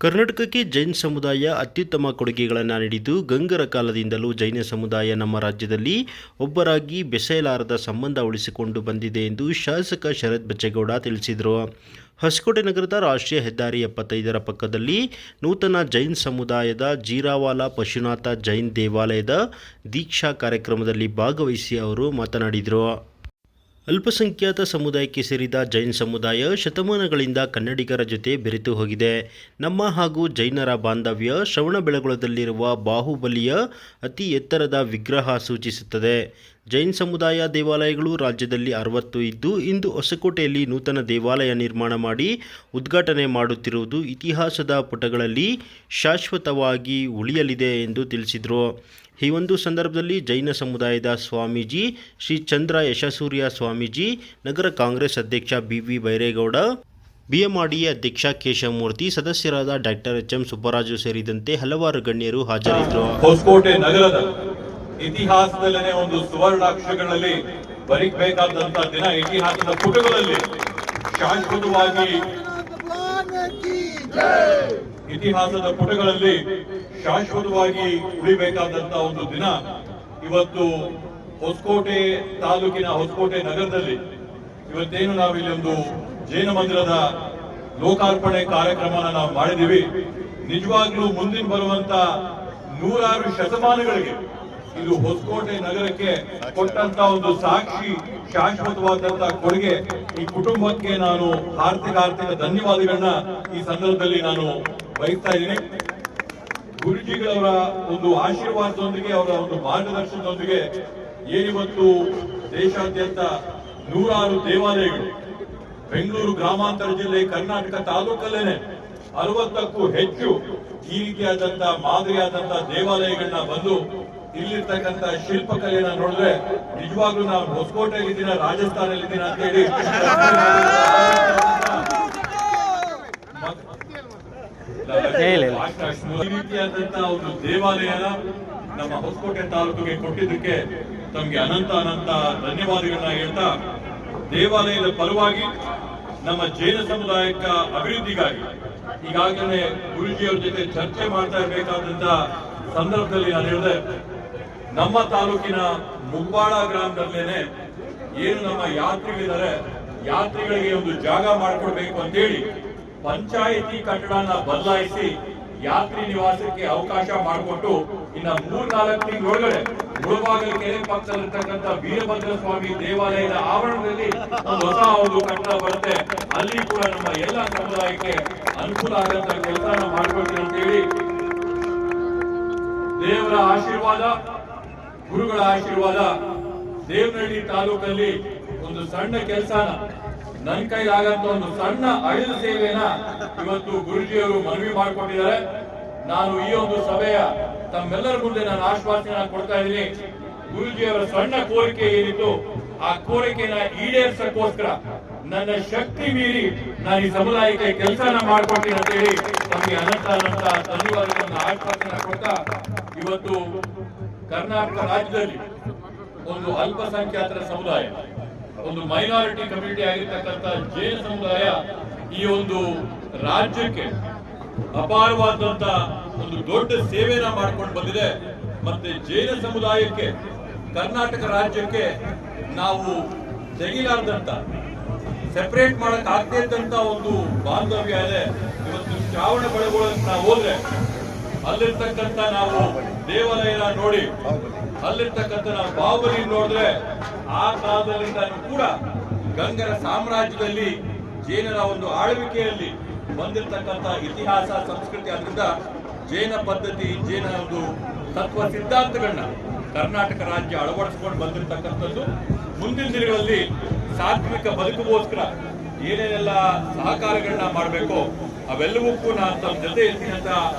ಕರ್ನಾಟಕಕ್ಕೆ ಜೈನ್ ಸಮುದಾಯ ಅತ್ಯುತ್ತಮ ಕೊಡುಗೆಗಳನ್ನು ನೀಡಿದ್ದು ಗಂಗರ ಕಾಲದಿಂದಲೂ ಜೈನ ಸಮುದಾಯ ನಮ್ಮ ರಾಜ್ಯದಲ್ಲಿ ಒಬ್ಬರಾಗಿ ಬೆಸೆಯಲಾರದ ಸಂಬಂಧ ಉಳಿಸಿಕೊಂಡು ಬಂದಿದೆ ಎಂದು ಶಾಸಕ ಶರತ್ ಬಚ್ಚೇಗೌಡ ತಿಳಿಸಿದರು. ಹೊಸಕೋಟೆ ನಗರದ ರಾಷ್ಟ್ರೀಯ ಹೆದ್ದಾರಿ ಎಪ್ಪತ್ತೈದರ ಪಕ್ಕದಲ್ಲಿ ನೂತನ ಜೈನ್ ಸಮುದಾಯದ ಜೀರಾವಾಲ ಪಶುನಾಥ ಜೈನ್ ದೇವಾಲಯದ ದೀಕ್ಷಾ ಕಾರ್ಯಕ್ರಮದಲ್ಲಿ ಭಾಗವಹಿಸಿ ಅವರು ಮಾತನಾಡಿದರು. ಅಲ್ಪಸಂಖ್ಯಾತ ಸಮುದಾಯಕ್ಕೆ ಸೇರಿದ ಜೈನ್ ಸಮುದಾಯ ಶತಮಾನಗಳಿಂದ ಕನ್ನಡಿಗರ ಜೊತೆ ಬೆರೆತು ಹೋಗಿದೆ. ನಮ್ಮ ಹಾಗೂ ಜೈನರ ಬಾಂಧವ್ಯ ಶ್ರವಣಬೆಳಗೊಳದಲ್ಲಿರುವ ಬಾಹುಬಲಿಯ ಅತಿ ಎತ್ತರದ ವಿಗ್ರಹ ಸೂಚಿಸುತ್ತದೆ. ಜೈನ್ ಸಮುದಾಯ ದೇವಾಲಯಗಳು ರಾಜ್ಯದಲ್ಲಿ ಅರವತ್ತು ಇದ್ದು, ಇಂದು ಹೊಸಕೋಟೆಯಲ್ಲಿ ನೂತನ ದೇವಾಲಯ ನಿರ್ಮಾಣ ಮಾಡಿ ಉದ್ಘಾಟನೆ ಮಾಡುತ್ತಿರುವುದು ಇತಿಹಾಸದ ಪುಟಗಳಲ್ಲಿ ಶಾಶ್ವತವಾಗಿ ಉಳಿಯಲಿದೆ ಎಂದು ತಿಳಿಸಿದರು. ಈ ಒಂದು ಸಂದರ್ಭದಲ್ಲಿ ಜೈನ ಸಮುದಾಯದ ಸ್ವಾಮೀಜಿ ಶ್ರೀ ಚಂದ್ರ ಯಶಸೂರ್ಯ ಸ್ವಾಮೀಜಿ, ನಗರ ಕಾಂಗ್ರೆಸ್ ಅಧ್ಯಕ್ಷ ಬಿ ವಿ ಬೈರೇಗೌಡ, ಬಿಎಂಆರ್ಡಿಎ ಅಧ್ಯಕ್ಷ ಕೇಶವಮೂರ್ತಿ, ಸದಸ್ಯರಾದ ಡಾಕ್ಟರ್ ಎಚ್ ಎಂ ಸುಬ್ಬರಾಜು ಸೇರಿದಂತೆ ಹಲವಾರು ಗಣ್ಯರು ಹಾಜರಿದ್ದರು. ಇತಿಹಾಸದಲ್ಲೇ ಒಂದು ಸುವರ್ಣಾಕ್ಷರಗಳಲ್ಲಿ ಬರೀಬೇಕಾದಂತ ದಿನ ಇತಿಹಾಸದ ಪುಟಗಳಲ್ಲಿ ಶಾಶ್ವತವಾಗಿ ಇತಿಹಾಸದ ಪುಟಗಳಲ್ಲಿ ಶಾಶ್ವತವಾಗಿ ಉಳಿಬೇಕಾದಂತ ಒಂದು ದಿನ ಇವತ್ತು ಹೊಸಕೋಟೆ ತಾಲೂಕಿನ ಹೊಸಕೋಟೆ ನಗರದಲ್ಲಿ ಇವತ್ತೇನು ನಾವಿಲ್ಲಿ ಒಂದು ಜೈನ ಮಂದಿರದ ಲೋಕಾರ್ಪಣೆ ಕಾರ್ಯಕ್ರಮನ ನಾವು ಮಾಡಿದೀವಿ ನಿಜವಾಗ್ಲೂ ಮುಂದಿನ ಬರುವಂತ ನೂರಾರು ಶತಮಾನಗಳಿಗೆ ಇದು ಹೊಸಕೋಟೆ ನಗರಕ್ಕೆ ಕೊಟ್ಟಂತ ಒಂದು ಸಾಕ್ಷಿ, ಶಾಶ್ವತವಾದಂತ ಕೊಡುಗೆ ಈ ಕುಟುಂಬಕ್ಕೆ ನಾನು ಆರ್ಥಿಕ ಆರ್ಥಿಕ ಧನ್ಯವಾದಗಳನ್ನ ಈ ಸಂದರ್ಭದಲ್ಲಿ ನಾನು ಬಯಸ್ತಾ ಇದ್ದೀನಿ. ಗುರುಜಿಗಳವರ ಒಂದು ಆಶೀರ್ವಾದದೊಂದಿಗೆ, ಅವರ ಒಂದು ಮಾರ್ಗದರ್ಶನದೊಂದಿಗೆ ಏನಿವತ್ತು ದೇಶಾದ್ಯಂತ ನೂರಾರು ದೇವಾಲಯಗಳು, ಬೆಂಗಳೂರು ಗ್ರಾಮಾಂತರ ಜಿಲ್ಲೆ, ಕರ್ನಾಟಕ ತಾಲೂಕಲ್ಲೇನೆ ಅರವತ್ತಕ್ಕೂ ಹೆಚ್ಚು ಈ ರೀತಿಯಾದಂತ ಮಾದರಿಯಾದಂತ ದೇವಾಲಯಗಳನ್ನ ಬಂದು ಇಲ್ಲಿರ್ತಕ್ಕಂತ ಶಿಲ್ಪಕಲೆಯನ್ನ ನೋಡಿದ್ರೆ ನಿಜವಾಗ್ಲೂ ನಾವು ಹೊಸಕೋಟೆಯಲ್ಲಿ ಇದ್ದೀನ ರಾಜಸ್ಥಾನಲ್ಲಿ ಇದ್ದೀನ ಅಂತ ಹೇಳಿ. ಈ ರೀತಿಯಾದಂತ ಒಂದು ದೇವಾಲಯನ ನಮ್ಮ ಹೊಸಕೋಟೆ ತಾಲೂಕಿಗೆ ಕೊಟ್ಟಿದ್ದಕ್ಕೆ ತಮ್ಗೆ ಅನಂತ ಅನಂತ ಧನ್ಯವಾದಗಳನ್ನ ಹೇಳ್ತಾ ದೇವಾಲಯದ ಪರವಾಗಿ ನಮ್ಮ ಜೈನ ಸಮುದಾಯಕ್ಕ ಅಭಿವೃದ್ಧಿಗಾಗಿ ಈಗಾಗಲೇ ಗುರುಜಿಯವ್ರ ಜೊತೆ ಚರ್ಚೆ ಮಾಡ್ತಾ ಇರಬೇಕಾದಂತ ಸಂದರ್ಭದಲ್ಲಿ ನಾನು ಹೇಳಿದೆ ನಮ್ಮ ತಾಲೂಕಿನ ಮುಂಬಾಳ ಗ್ರಾಮದಲ್ಲೇನೆ ಏನು ನಮ್ಮ ಯಾತ್ರಿಗಳಿದ್ದಾರೆ, ಯಾತ್ರಿಗಳಿಗೆ ಒಂದು ಜಾಗ ಮಾಡಿಕೊಡ್ಬೇಕು ಅಂತೇಳಿ ಪಂಚಾಯಿತಿ ಕಟ್ಟಡನ ಬದಲಾಯಿಸಿ ಯಾತ್ರಿ ನಿವಾಸಕ್ಕೆ ಅವಕಾಶ ಮಾಡಿಕೊಟ್ಟು ಇನ್ನ ಮೂರ್ ನಾಲ್ಕು ತಿಂಗಳೊಳಗಡೆ ಮುಳಬಾಗಲ ಕೆರೆ ಪಕ್ಕದಲ್ಲಿರ್ತಕ್ಕಂಥ ವೀರಭದ್ರ ಸ್ವಾಮಿ ದೇವಾಲಯದ ಆವರಣದಲ್ಲಿ ಒಂದು ಹೊಸ ಒಂದು ಕಟ್ಟಡ ಬರುತ್ತೆ. ಅಲ್ಲಿ ಕೂಡ ನಮ್ಮ ಎಲ್ಲ ಸಮುದಾಯಕ್ಕೆ ಅನುಕೂಲ ಆಗಂತ ಕೆಲಸ ಅಂತ ಅಂತೇಳಿ ದೇವರ ಆಶೀರ್ವಾದ. ಗುರುಗಳ ಆಶೀರ್ವಾದ ದೇವನಹಳ್ಳಿ ತಾಲೂಕಲ್ಲಿ ಒಂದು ಸಣ್ಣ ಕೆಲಸನ. ನನ್ನ ಕೈಲಾಗಂತ ಒಂದು ಸಣ್ಣ ಅಳಿದ ಸೇವೆನ ಇವತ್ತು ಗುರುಜಿಯವರು ಮನವಿ ಮಾಡಿಕೊಟ್ಟಿದ್ದಾರೆ ನಾನು ಈ ಒಂದು ಸಭೆಯ ತಮ್ಮೆಲ್ಲರ ಮುಂದೆ ನಾನು ಆಶ್ವಾಸನೆ ಕೊಡ್ತಾ ಇದ್ದೀನಿ. ಗುರುಜಿಯವರ ಸಣ್ಣ ಕೋರಿಕೆ ಏನಿತ್ತು ಆ ಕೋರಿಕೆನ ಈಡೇರಿಸಕ್ಕೋಸ್ಕರ ನನ್ನ ಶಕ್ತಿ ಮೀರಿ ನಾನು ಈ ಸಮುದಾಯಕ್ಕೆ ಕೆಲಸನ ಮಾಡ್ಕೊಡ್ತೀನಿ ಅಂತ ಹೇಳಿ ತಮಗೆ ಅನಂತ ಅನಂತ ಧನ್ಯವಾದಗಳನ್ನು ಆಶ್ವಾಸನೆ ಕೊಡ್ತಾ ಇವತ್ತು ಕರ್ನಾಟಕ ರಾಜ್ಯದಲ್ಲಿ ಒಂದು ಅಲ್ಪಸಂಖ್ಯಾತರ ಸಮುದಾಯ, ಒಂದು ಮೈನಾರಿಟಿ ಕಮ್ಯುನಿಟಿ ಆಗಿರ್ತಕ್ಕಂಥ ಜೈನ ಸಮುದಾಯ ಈ ಒಂದು ರಾಜ್ಯಕ್ಕೆ ಅಪಾರವಾದಂತ ಒಂದು ದೊಡ್ಡ ಸೇವೆಯನ್ನ ಮಾಡ್ಕೊಂಡು ಬಂದಿದೆ. ಮತ್ತೆ ಜೈನ ಸಮುದಾಯಕ್ಕೆ, ಕರ್ನಾಟಕ ರಾಜ್ಯಕ್ಕೆ ನಾವು ತೆಗಿಲಾರ್ದಂತ ಸೆಪರೇಟ್ ಮಾಡಕ್ ಆಗದೇ ಒಂದು ಬಾಂಧವ್ಯ ಇದೆ. ಇವತ್ತು ಶ್ರಾವಣ ಬೆಳಗೊಳಕ್ಕೆ ನಾವು ಹೋದ್ರೆ ಅಲ್ಲಿರ್ತಕ್ಕಂಥ ನಾವು ದೇವಾಲಯನ ನೋಡಿ, ಅಲ್ಲಿರ್ತಕ್ಕಂಥ ನಾವು ಬಾಹುಬಲಿ ನೋಡಿದ್ರೆ ಆ ಕಾಲದಿಂದಲೂ ಕೂಡ ಗಂಗರ ಸಾಮ್ರಾಜ್ಯದಲ್ಲಿ ಜೈನರ ಒಂದು ಆಳ್ವಿಕೆಯಲ್ಲಿ ಬಂದಿರತಕ್ಕಂಥ ಇತಿಹಾಸ, ಸಂಸ್ಕೃತಿ ಅದರಿಂದ ಜೈನ ಪದ್ಧತಿ, ಜೈನ ಒಂದು ತತ್ವ ಸಿದ್ಧಾಂತಗಳನ್ನ ಕರ್ನಾಟಕ ರಾಜ್ಯ ಅಳವಡಿಸ್ಕೊಂಡು ಬಂದಿರತಕ್ಕಂಥದ್ದು. ಮುಂದಿನ ದಿನಗಳಲ್ಲಿ ಸಾತ್ವಿಕ ಬದುಕುಗೋಸ್ಕರ ಏನೇನೆಲ್ಲ ಸಹಕಾರಗಳನ್ನ ಮಾಡಬೇಕು ಅವೆಲ್ಲವಕ್ಕೂ ನಾನು ತಮ್ಮ ಜೊತೆ ಇರ್ತೀನಿ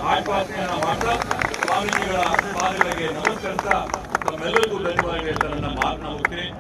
ಆಶ್ವಾಸನೆಯನ್ನ ಮಾಡ್ತಾ ಸ್ವಾಮೀಜಿಗಳ ಪಾದಗಳಿಗೆ ನಮಸ್ಕರಿಸ್ತಾ ತಮ್ಮೆಲ್ಲರಿಗೂ ಧನ್ಯವಾದ ಹೇಳ್ತಾ ನನ್ನ ಮಾತನ್ನ ಮುಗ್ತೀನಿ